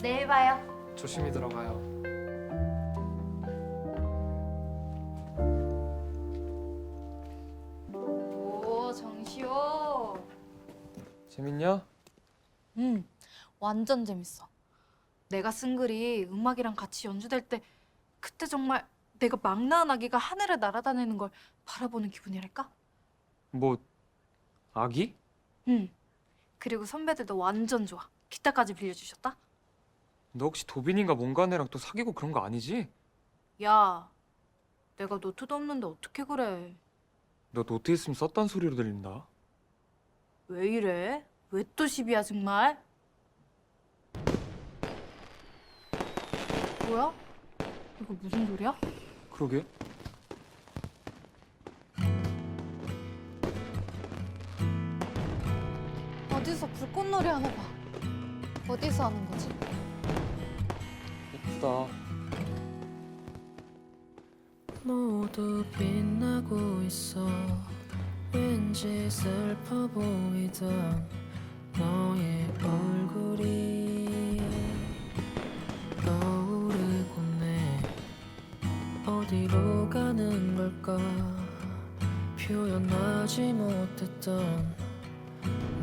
내일 봐요. 조심히 들어가요. 오 정시호. 재밌냐? 응, 완전 재밌어. 내가 쓴 글이 음악이랑 같이 연주될 때 그때 정말 내가 막 낳은 아기가 하늘을 날아다니는 걸 바라보는 기분이랄까? 뭐 아기? 응. 그리고 선배들도 완전 좋아. 기타까지 빌려주셨다. 너 혹시 도빈이가 뭔가네랑 또 사귀고 그런 거 아니지? 야, 내가 노트도 없는데 어떻게 그래? 너 노트 있으면 썼단 소리로 들린다. 왜 이래? 왜 또 시비야 정말? 뭐야? 이거 무슨 소리야? 그러게. 어디서 불꽃놀이 하나 봐. 어디서 하는 거지? 예쁘다. 모두 빛나고 있어 왠지 슬퍼 보이던 너의 얼굴이 떠오르고 내 어디로 가는 걸까 표현하지 못했던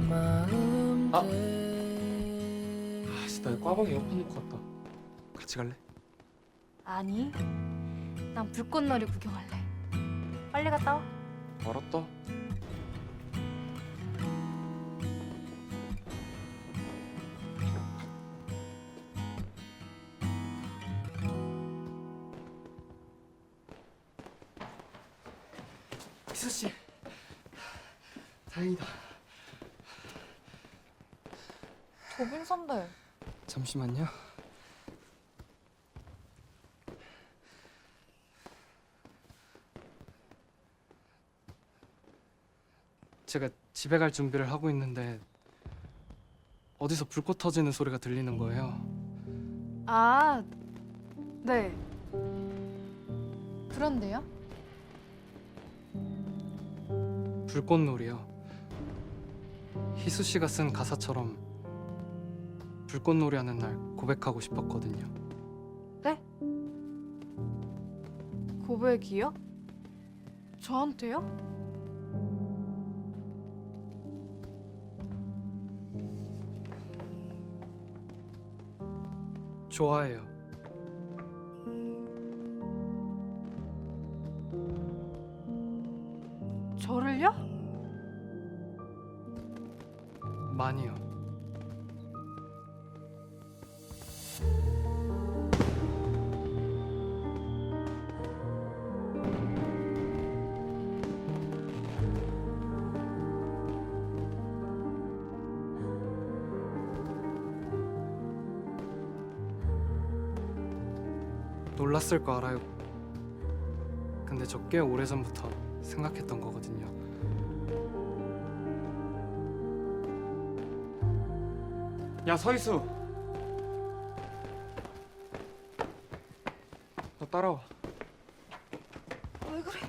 마음들 아씨 나 꽈방에 에어컨 놓고 왔다. 같이 갈래? 아니, 난 불꽃놀이 구경할래. 빨리 갔다 와. 알았다. 희수 씨, 다행이다. 도빈 선배. 잠시만요. 제가 집에 갈 준비를 하고 있는데 어디서 불꽃 터지는 소리가 들리는 거예요. 아, 네. 그런데요? 불꽃놀이요. 희수 씨가 쓴 가사처럼 불꽃놀이 하는 날 고백하고 싶었거든요. 고백이요? 저한테요? 좋아해요. 저를요? 많이요. 놀랐을 거 알아요. 근데 저 꽤 오래전부터 생각했던 거거든요. 야 서희수, 너 따라와. 왜 그래?